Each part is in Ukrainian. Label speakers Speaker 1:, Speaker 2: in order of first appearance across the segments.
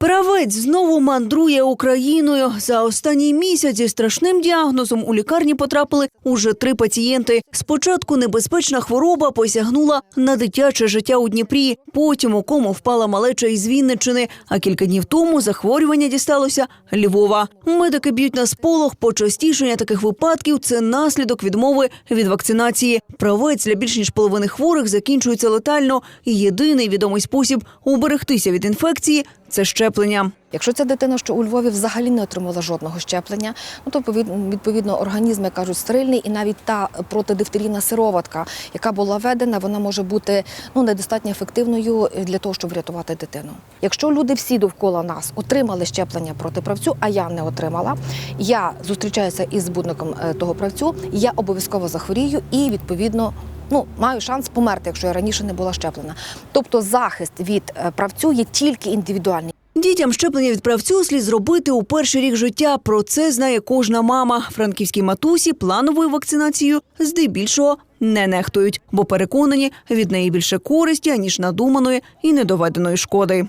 Speaker 1: Правець знову мандрує Україною. За останній місяць зі страшним діагнозом у лікарні потрапили уже три пацієнти. Спочатку небезпечна хвороба посягнула на дитяче життя у Дніпрі. Потім у кому впала малеча із Вінниччини. А кілька днів тому захворювання дісталося Львова. Медики б'ють на сполох. Почастішення таких випадків це наслідок відмови від вакцинації. Правець для більш ніж половини хворих закінчується летально. І єдиний відомий спосіб уберегтися від інфекції це щеплення.
Speaker 2: Якщо ця дитина, що у Львові взагалі не отримала жодного щеплення, ну то відповідно- організм, як кажуть, стерильний, і навіть та протидифтерійна сироватка, яка була введена, вона може бути ну недостатньо ефективною для того, щоб врятувати дитину. Якщо люди всі довкола нас отримали щеплення проти правцю, а я не отримала, я зустрічаюся із збудником е, того правцю, я обов'язково захворію і відповідно. Ну, маю шанс померти, якщо я раніше не була щеплена. Тобто захист від е, правцю є тільки індивідуальний.
Speaker 1: Дітям щеплення від правцю слід зробити у перший рік життя. Про це знає кожна мама. Франківські матусі плановою вакцинацією здебільшого не нехтують, бо переконані від неї більше користі аніж надуманої і недоведеної шкоди.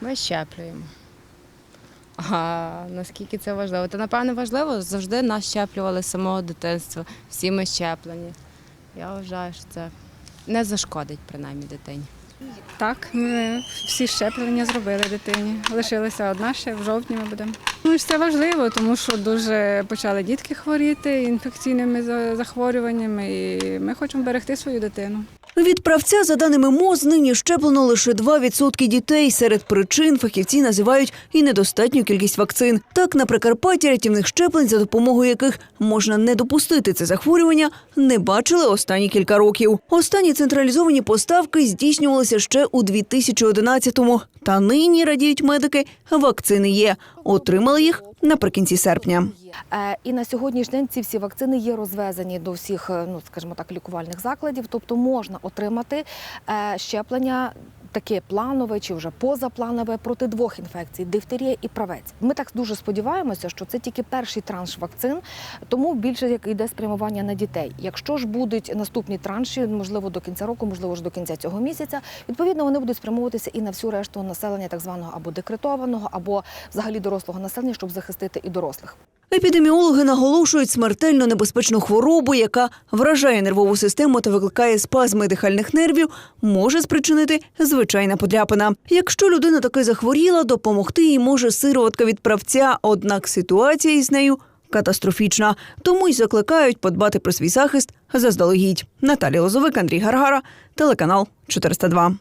Speaker 3: Ми щеплюємо. А наскільки це важливо? Та напевно важливо, завжди нас щеплювали з самого дитинства. Всі ми щеплені. Я вважаю, що це не зашкодить принаймні дитині.
Speaker 4: Так, ми всі щеплення зробили дитині. Лишилася одна ще в жовтні ми будемо. Ну це важливо, тому що дуже почали дітки хворіти інфекційними захворюваннями, і ми хочемо берегти свою дитину.
Speaker 1: Від правця, за даними МОЗ, нині щеплено лише 2% дітей. Серед причин фахівці називають і недостатню кількість вакцин. Так, на Прикарпатті рятівних щеплень, за допомогою яких можна не допустити це захворювання, не бачили останні кілька років. Останні централізовані поставки здійснювалися ще у 2011-му. Та нині радіють медики, вакцини є. Отримали їх наприкінці серпня.
Speaker 2: Е, І на сьогоднішній день ці всі вакцини є розвезені до всіх, е, ну скажімо так, лікувальних закладів. Тобто можна отримати е, щеплення. Таке планове чи вже позапланове проти двох інфекцій дифтерія і правець. Ми так дуже сподіваємося, що це тільки перший транш вакцин, тому більше як йде спрямування на дітей. Якщо ж будуть наступні транші, можливо, до кінця року, можливо ж до кінця цього місяця, відповідно вони будуть спрямовуватися і на всю решту населення, так званого або декретованого, або взагалі дорослого населення, щоб захистити і дорослих.
Speaker 1: Епідеміологи наголошують смертельно небезпечну хворобу, яка вражає нервову систему та викликає спазми дихальних нервів, може спричинити звичайна подряпина. Якщо людина таки захворіла, допомогти їй може сироватка від правця. Однак ситуація із нею катастрофічна. Тому й закликають подбати про свій захист заздалегідь. Наталія Лозовик, Андрій Гаргара, телеканал 402.